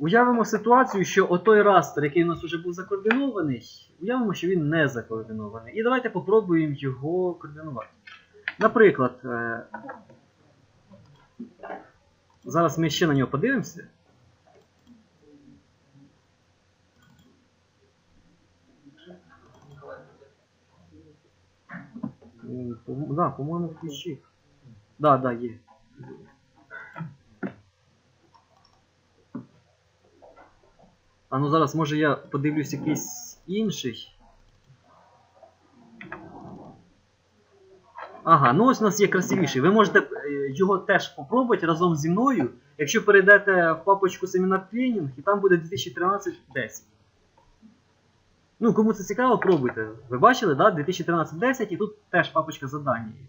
Уявимо ситуацію, що отой растер, який у нас вже був закоординований, уявимо, що він не закоординований. І давайте попробуємо його координувати. Наприклад, е, зараз ми ще на нього подивимося. Да, по-моєму, включив. Да, да, є. А ну зараз може я подивлюсь якийсь інший. Ага, ну ось у нас є красивіший. Ви можете е, його теж попробувати разом зі мною, якщо перейдете в папочку семінар тренінг, і там буде 2013-10. Ну, кому це цікаво, пробуйте. Ви бачили, да? 2013-10 і тут теж папочка завдання є.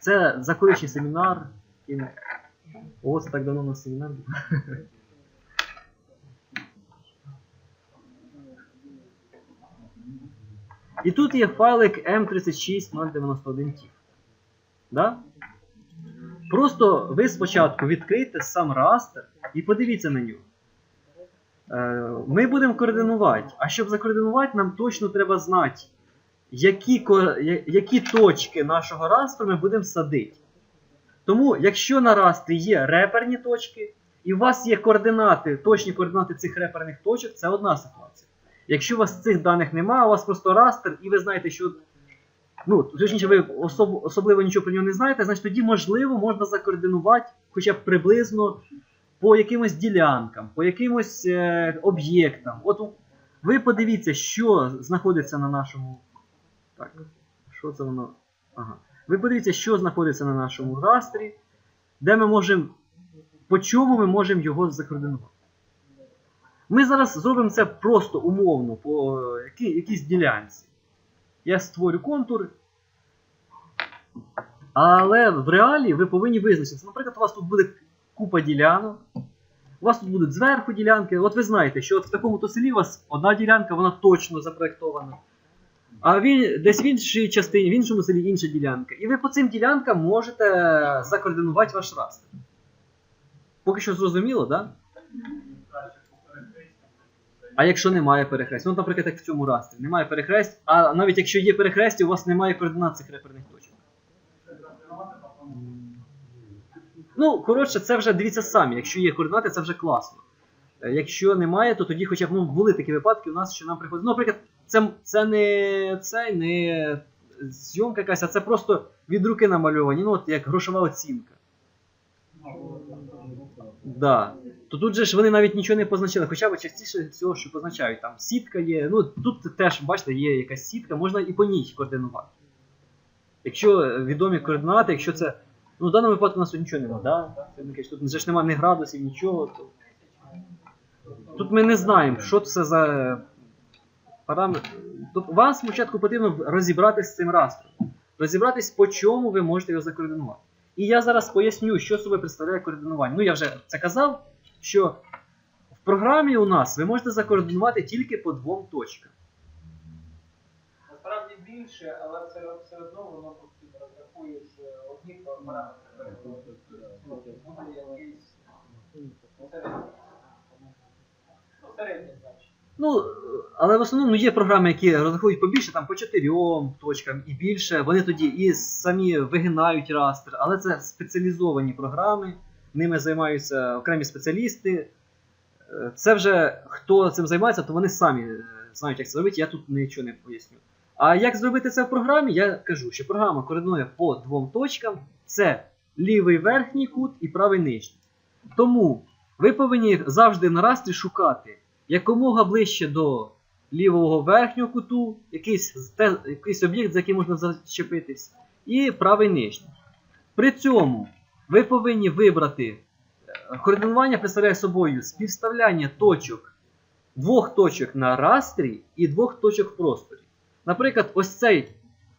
Це закоричний семінар. який- О, це так давно у нас семінар. І тут є файлик M36091TIFF. Да? Просто ви спочатку відкрийте сам растер і подивіться на нього. Е, Ми будемо координувати. А щоб закоординувати, нам точно треба знати, які, які точки нашого растру ми будемо садити. Тому, якщо на растрі є реперні точки, і у вас є координати, точні координати цих реперних точок, це одна ситуація. Якщо у вас цих даних немає, у вас просто растер, і ви знаєте, що. Ну, точніше, ви особ, особливо нічого про нього не знаєте, значить тоді, можливо, можна закоординувати хоча б приблизно по якимось ділянкам, по якимось е, об'єктам. От ви подивіться, що знаходиться на нашому. Так, що це воно? Ага. Ви подивіться, що знаходиться на нашому растрі, де ми можемо. По чому ми можемо його закоординувати. Ми зараз зробимо це просто умовно, по якійсь ділянці. Я створю контур. Але в реалі ви повинні визначитися. Наприклад, у вас тут буде купа ділянок. У вас тут будуть зверху ділянки. От ви знаєте, що от в такому-то селі у вас одна ділянка, вона точно запроєктована. А він, десь в іншій частині, в іншому селі інша ділянка. І ви по цим ділянкам можете закоординувати ваш растер. Поки що зрозуміло, так? Да? А якщо немає перехрестя? Ну, наприклад, як в цьому растрі, немає перехресть, а навіть якщо є перехрестя, у вас немає координат цих реперних точок. Ну, коротше, це вже дивіться самі. Якщо є координати, це вже класно. Е, Якщо немає, то тоді хоча б ну, були такі випадки у нас, що нам приходить. Ну, наприклад, це, це не це не зйомка якась, а це просто від руки намальовані, ну от як грошова оцінка. Да. То тут же ж вони навіть нічого не позначили, хоча б частіше всього, що позначають. Там сітка є. Ну тут теж, бачите, є якась сітка, можна і по ній координувати. Якщо відомі координати, якщо це. Ну, в даному випадку у нас тут нічого немає, да? Тут вже ж немає ні градусів, нічого. То... Тут ми не знаємо, що це за параметр. Тобто вам спочатку потрібно розібратися з цим растром. Розібратись, по чому ви можете його закоординувати. І я зараз поясню, що собі представляє координування. Ну, я вже це казав, що в програмі у нас ви можете закоординувати тільки по двом точкам. Насправді більше, але все, все одно воно розрахуєш е, одні параметри. Буде якийсь середній. Ну, значення. Ну, але в основному є програми, які розраховують побільше, там по чотирьом точкам і більше. Вони тоді і самі вигинають растр, але це спеціалізовані програми, ними займаються окремі спеціалісти. Е, Це вже хто цим займається, то вони самі е, знають, як це робити, я тут нічого не поясню. А як зробити це в програмі, я кажу, що програма координує по двом точкам: це лівий верхній кут і правий нижній. Тому ви повинні завжди на растрі шукати якомога ближче до лівого верхнього куту, якийсь, те- якийсь об'єкт, за який можна зачепитись, і правий нижній. При цьому ви повинні вибрати е, координування представляє собою співставляння точок, двох точок на растрі і двох точок в просторі. Наприклад, ось цей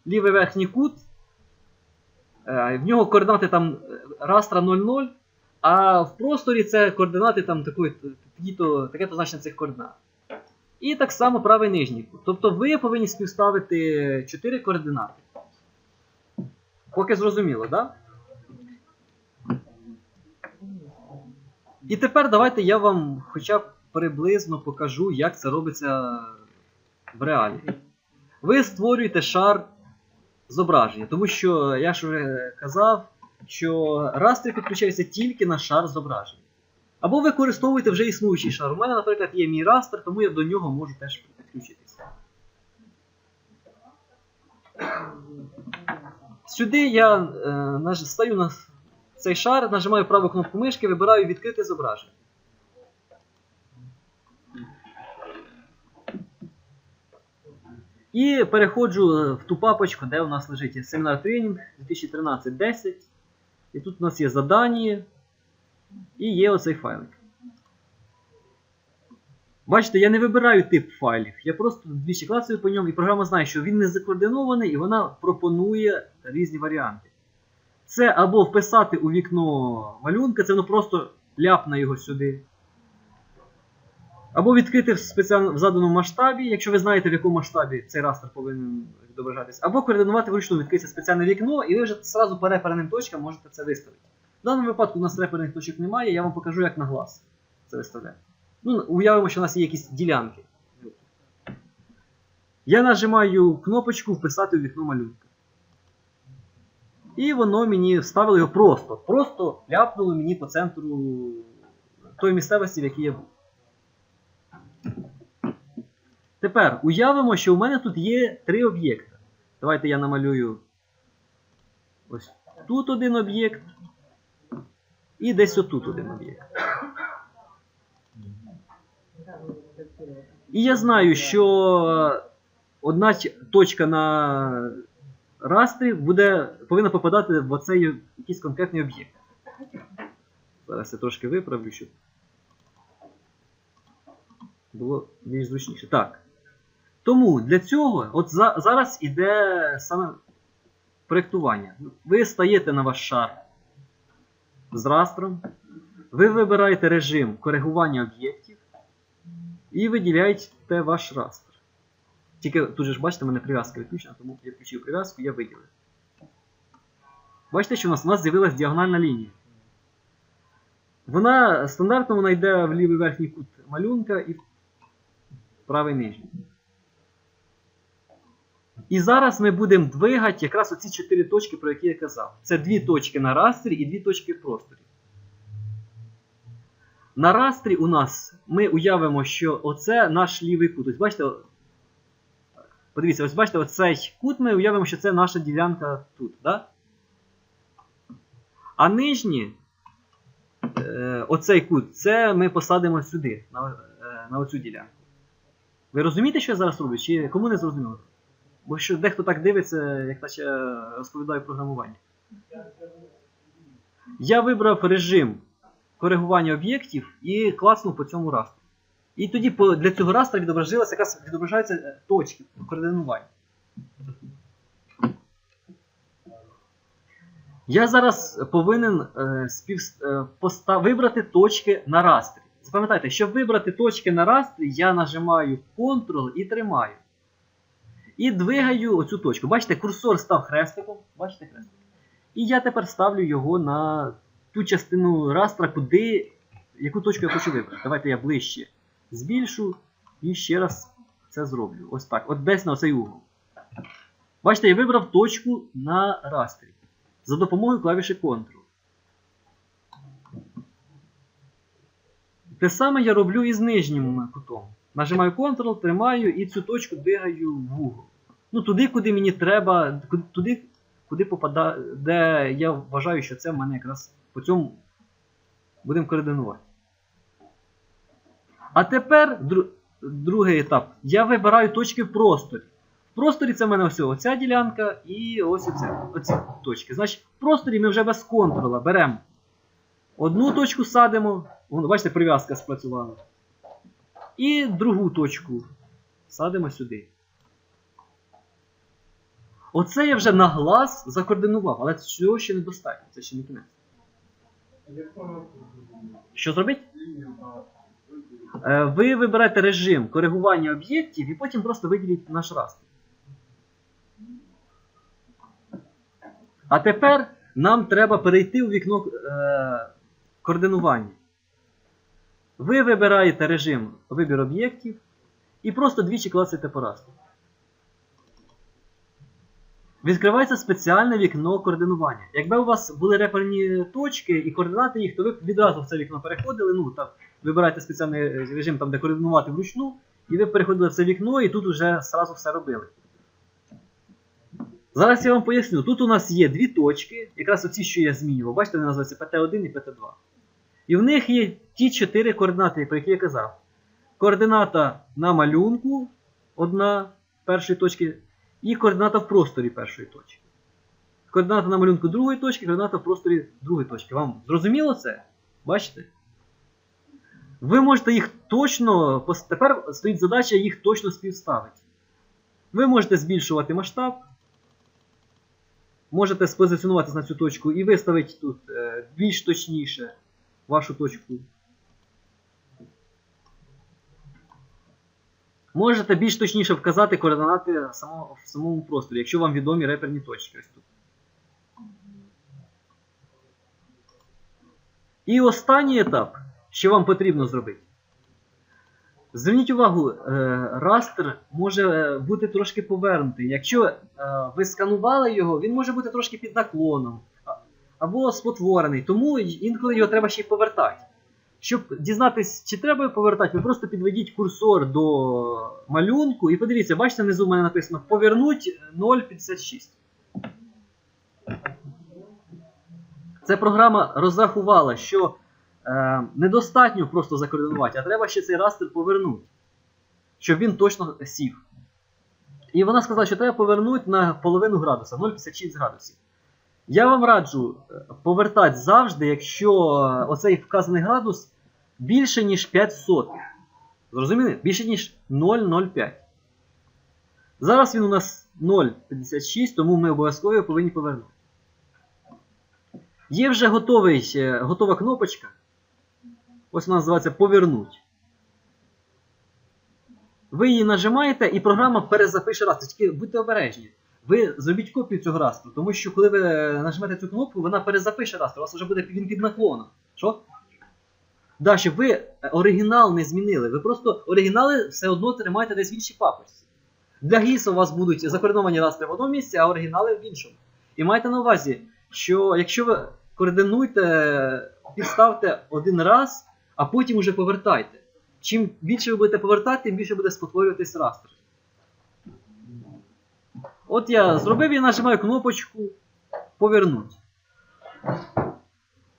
лівий верхній кут, е, в нього координати там е, растра 0,0, а в просторі це координати там таке-то значення цих координат. І так само правий нижній кут. Тобто ви повинні співставити 4 координати. Поки зрозуміло, так? І тепер давайте я вам хоча б приблизно покажу, як це робиться в реалі. Ви створюєте шар зображення, тому що я ж вже казав, що растри підключається тільки на шар зображення. Або ви використовуєте вже існуючий шар. У мене, наприклад, є мій растр, тому я до нього можу теж підключитися. Сюди я е, стаю на цей шар, нажимаю праву кнопку мишки, вибираю відкрите зображення. І переходжу е, в ту папочку, де у нас лежить семінар тренінг 2013-10. І тут у нас є задання. І є оцей файлик. Бачите, я не вибираю тип файлів. Я просто двічі клацаю по ньому, і програма знає, що він не закоординований, і вона пропонує різні варіанти. Це або вписати у вікно малюнка, це воно просто ляпне його сюди. Або відкрити в спеціально в заданому масштабі, якщо ви знаєте, в якому масштабі цей растр повинен відображатись. Або координувати вручну відкрити спеціальне вікно, і ви вже зразу по реперним точкам можете це виставити. В даному випадку у нас реперних точок немає, я вам покажу, як на глаз це виставляти. Ну, уявимо, що у нас є якісь ділянки. Я нажимаю кнопочку Вписати у вікно малюнка. І воно мені вставило його просто. Просто ляпнуло мені по центру тої місцевості, в якій я був. Тепер уявимо, що у мене тут є три об'єкти. Давайте я намалюю ось тут один об'єкт. І десь отут один об'єкт. І я знаю, що одна точка на растрі буде, повинна попадати в оцей якийсь конкретний об'єкт. Зараз я трошки виправлю, щоб було більш зручніше. Так. Тому для цього, от за, зараз іде саме проєктування. Ви стаєте на ваш шар з растром, ви вибираєте режим коригування об'єктів і виділяєте ваш растр. Тільки тут же ж бачите, в мене прив'язка відключена, тому я включив прив'язку, я виділив. Бачите, що у нас, у нас з'явилась діагональна лінія. Вона стандартно вона йде в лівий верхній кут малюнка і в правий нижній. І зараз ми будемо двигати якраз оці чотири точки, про які я казав. Це дві точки на растрі і дві точки в просторі. На растрі у нас ми уявимо, що оце наш лівий кут. Ось бачите, подивіться, ось бачите, оцей кут ми уявимо, що це наша ділянка тут. Да? А нижні, е, оцей кут, це ми посадимо сюди, е, на оцю ділянку. Ви розумієте, що я зараз роблю? Чи кому не зрозуміло? Бо що дехто так дивиться, як наче розповідаю програмування. Я вибрав режим коригування об'єктів і класнув по цьому растру. І тоді для цього растра відображилася якраз відображаються е, точки координування. Я зараз повинен е, спів, е, поста- вибрати точки на растрі. Запам'ятайте, щоб вибрати точки на растрі, я нажимаю Ctrl і тримаю. І двигаю оцю точку. Бачите, курсор став хрестиком. Бачите хрестик? І я тепер ставлю його на ту частину растра, куди, яку точку я хочу вибрати. Давайте я ближче збільшу і ще раз це зроблю. Ось так. От десь на цей угол. Бачите, я вибрав точку на растрі за допомогою клавіші Ctrl. Те саме я роблю і з нижнім кутом. Нажимаю Ctrl, тримаю і цю точку двигаю в угол. Ну, туди, куди мені треба, туди, куди попадає, де я вважаю, що це в мене якраз по цьому будемо координувати. А тепер дру- другий етап. Я вибираю точки в просторі. В просторі це в мене ось оця ділянка і ось оця, оці точки. Значить, в просторі ми вже без контрола беремо одну точку садимо. Бачите, прив'язка спрацювала. І другу точку садимо сюди. Оце я вже на глаз закоординував, але цього ще недостатньо, це ще не кінець. Що зробити? Е, Ви вибираєте режим коригування об'єктів і потім просто виділіть наш растер. А тепер нам треба перейти у вікно е, координування. Ви вибираєте режим вибір об'єктів і просто двічі класите по растру. Відкривається спеціальне вікно координування. Якби у вас були реперні точки і координати їх, то ви б відразу в це вікно переходили. Ну, там, вибираєте спеціальний режим, там, де координувати вручну, і ви переходили в це вікно, і тут вже сразу все робили. Зараз я вам поясню. Тут у нас є дві точки, якраз оці, що я змінював. Бачите, вони називаються PT1 і PT2. І в них є ті чотири координати, про які я казав. Координата на малюнку одна першої точки, і координата в просторі першої точки. Координата на малюнку другої точки, координата в просторі другої точки. Вам зрозуміло це? Бачите? Ви можете їх точно. Тепер стоїть задача їх точно співставити. Ви можете збільшувати масштаб. Можете спозиціонуватися на цю точку і виставити тут е, більш точніше вашу точку. Можете більш точніше вказати координати в самому просторі, якщо вам відомі реперні точки. Ось тут. І останній етап, що вам потрібно зробити. Зверніть увагу, е, растер може е, бути трошки повернутий. Якщо е, ви сканували його, він може бути трошки під наклоном або спотворений, тому інколи його треба ще й повертати. Щоб дізнатись, чи треба повертати, ви просто підведіть курсор до малюнку і подивіться, бачите, внизу в мене написано повернуть 0,56. Це програма розрахувала, що е, недостатньо просто закоординувати, а треба ще цей растер повернути, щоб він точно сів. І вона сказала, що треба повернути на половину градуса, 0,56 градусів. Я вам раджу е, повертати завжди, якщо е, оцей вказаний градус більше, ніж 5 сотих. Зрозуміли? Більше, ніж 0,05. Зараз він у нас 0,56, тому ми обов'язково повинні повернути. Є вже готовий, е, готова кнопочка. Ось вона називається Повернуть. Ви її нажимаєте і програма перезапише растр. Тільки будьте обережні. Ви зробіть копію цього растру, тому що коли ви нажмете цю кнопку, вона перезапише растр. У вас вже буде він під наклоном. Що? Да, ви оригінал не змінили. Ви просто оригінали все одно тримаєте десь в іншій папочці. Для GIS у вас будуть закоординовані растри в одному місці, а оригінали в іншому. І майте на увазі, що якщо ви координуєте, підставте один раз, а потім уже повертайте. Чим більше ви будете повертати, тим більше буде спотворюватись растр. От я зробив і нажимаю кнопочку Повернуть.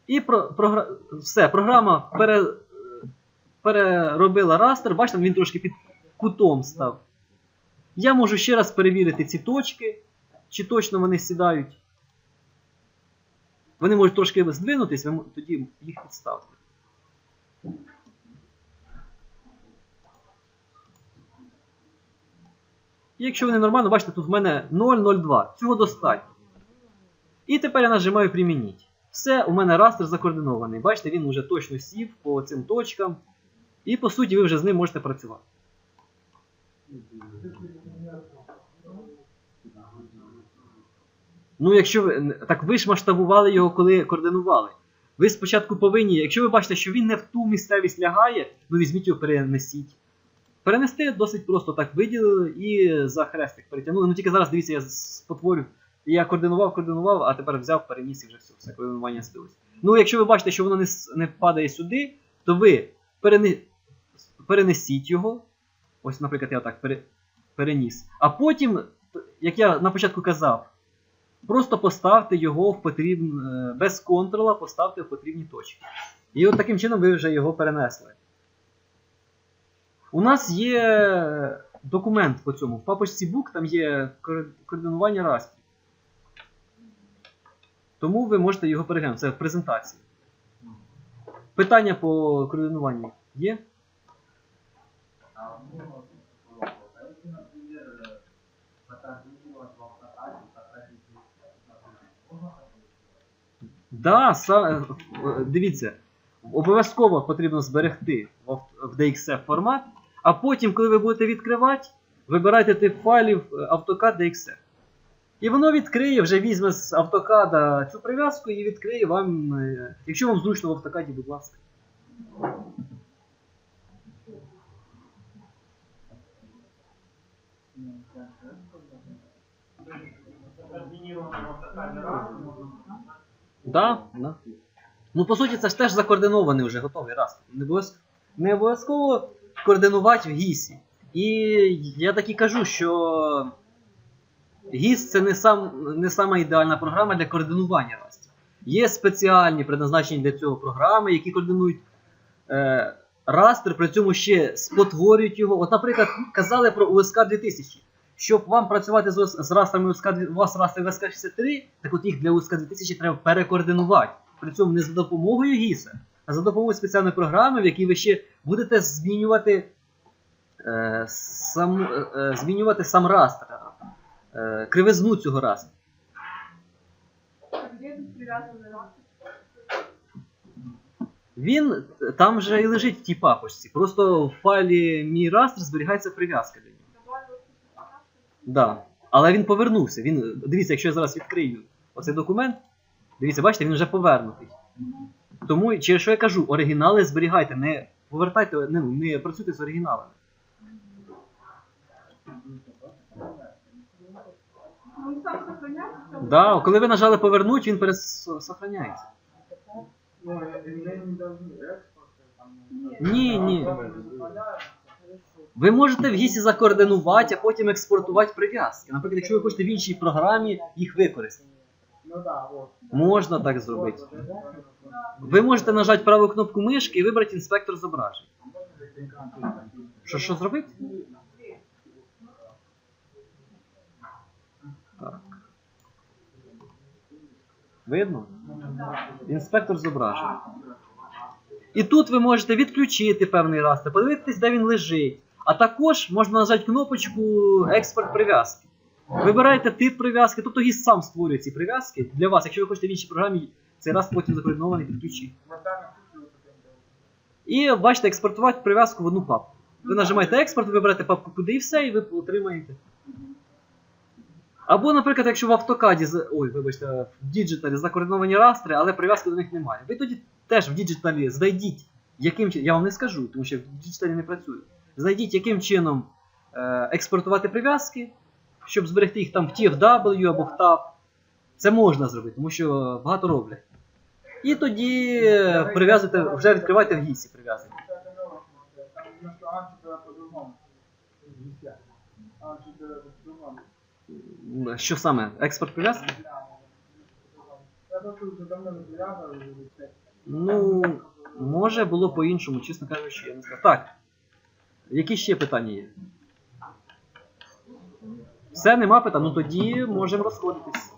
І про, програ... все, програма пере... переробила растер. Бачите, він трошки під кутом став. Я можу ще раз перевірити ці точки, чи точно вони сідають. Вони можуть трошки здвинутись, ви тоді їх підставте. І якщо вони нормально, бачите, тут в мене 0,02. Цього достатньо. І тепер я нажимаю примініть. Все, у мене растер закоординований. Бачите, він вже точно сів по цим точкам. І по суті ви вже з ним можете працювати. Ну, якщо ви. Так ви ж масштабували його, коли координували. Ви спочатку повинні, якщо ви бачите, що він не в ту місцевість лягає, ну візьміть його перенесіть. Перенести досить просто так виділили і за хрестик перетягнули. Ну тільки зараз дивіться, я спотворю. Я координував, координував, а тепер взяв, переніс і вже все, все координування збилось. Ну, якщо ви бачите, що воно не, не падає сюди, то ви перене... перенесіть його. Ось, наприклад, я так пере... переніс. А потім, як я на початку казав, просто поставте його в потрібн... е, без контрола, поставте в потрібні точки. І от таким чином ви вже його перенесли. У нас є документ по цьому. В папочці Book там є координування растрів. Тому ви можете його переглянути. Це в презентації. Питання по координуванню є? Да, са- е, дивіться, обов'язково потрібно зберегти в DXF формат, а потім, коли ви будете відкривати, вибирайте тип файлів е, AutoCAD DXF. І воно відкриє, вже візьме з AutoCAD цю прив'язку і відкриє вам, е, якщо вам зручно в AutoCAD, будь ласка. Да, да. Ну, по суті, це ж теж закоординований вже готовий раз. Не обов'язково координувати в гісі. І я так і кажу, що гіс це не, сам, не сама ідеальна програма для координування растів. Є спеціальні предназначені для цього програми, які координують е, растр, при цьому ще спотворюють його. От, наприклад, казали про УСК 2000. Щоб вам працювати з, з растрами УСК, у вас растри УСК 63, так от їх для УСК 2000 треба перекоординувати. При цьому не за допомогою ГІСа, а за допомогою спеціальної програми, в якій ви ще будете змінювати, е, сам, е, е, змінювати сам растр, е, кривизну цього растру. Він там же і лежить в тій папочці. Просто в файлі мій растр зберігається прив'язка до нього. Да. Але він повернувся. Він, дивіться, якщо я зараз відкрию оцей документ, дивіться, бачите, він вже повернутий. Тому, через що я кажу, оригінали зберігайте, не повертайте, не, не працюйте з оригіналами. Да, коли ви нажали повернуть, він пересохраняється. Ні. Ні. Ви можете в гісі закоординувати, а потім експортувати прив'язки. Наприклад, якщо ви хочете в іншій програмі їх використати. Ну да, от. Можна так зробити. Ви можете нажати праву кнопку мишки і вибрати інспектор зображень. Що, що зробити? Так. Видно? Інспектор зображень. І тут ви можете відключити певний растр, подивитись, де він лежить. А також можна нажати кнопочку експорт прив'язки. Вибираєте тип прив'язки, тобто гіс сам створює ці прив'язки для вас. Якщо ви хочете в іншій програмі цей раз потім закоординований підключити. І бачите, експортувати прив'язку в одну папку. Ви нажимаєте експорт, вибираєте папку куди і все, і ви отримаєте. Або, наприклад, якщо в автокаді, ой, вибачте, в діджиталі закоординовані растри, але прив'язки до них немає. Ви тоді теж в діджиталі знайдіть, яким чином, я вам не скажу, тому що в діджиталі не працюю. Знайдіть, яким чином е, експортувати прив'язки, щоб зберегти їх там в TFW або в TAP. Це можна зробити, тому що багато роблять. І тоді прив'язуйте, вже відкривайте в гісі прив'язані. Там вместо А4 по-другому. А4 по-другому. М, Що саме? Експорт прив'язки? Ну, може було по-іншому, чесно кажучи, я не скажу. Так. Які ще питання є? Все, нема питань, ну тоді можемо розходитись.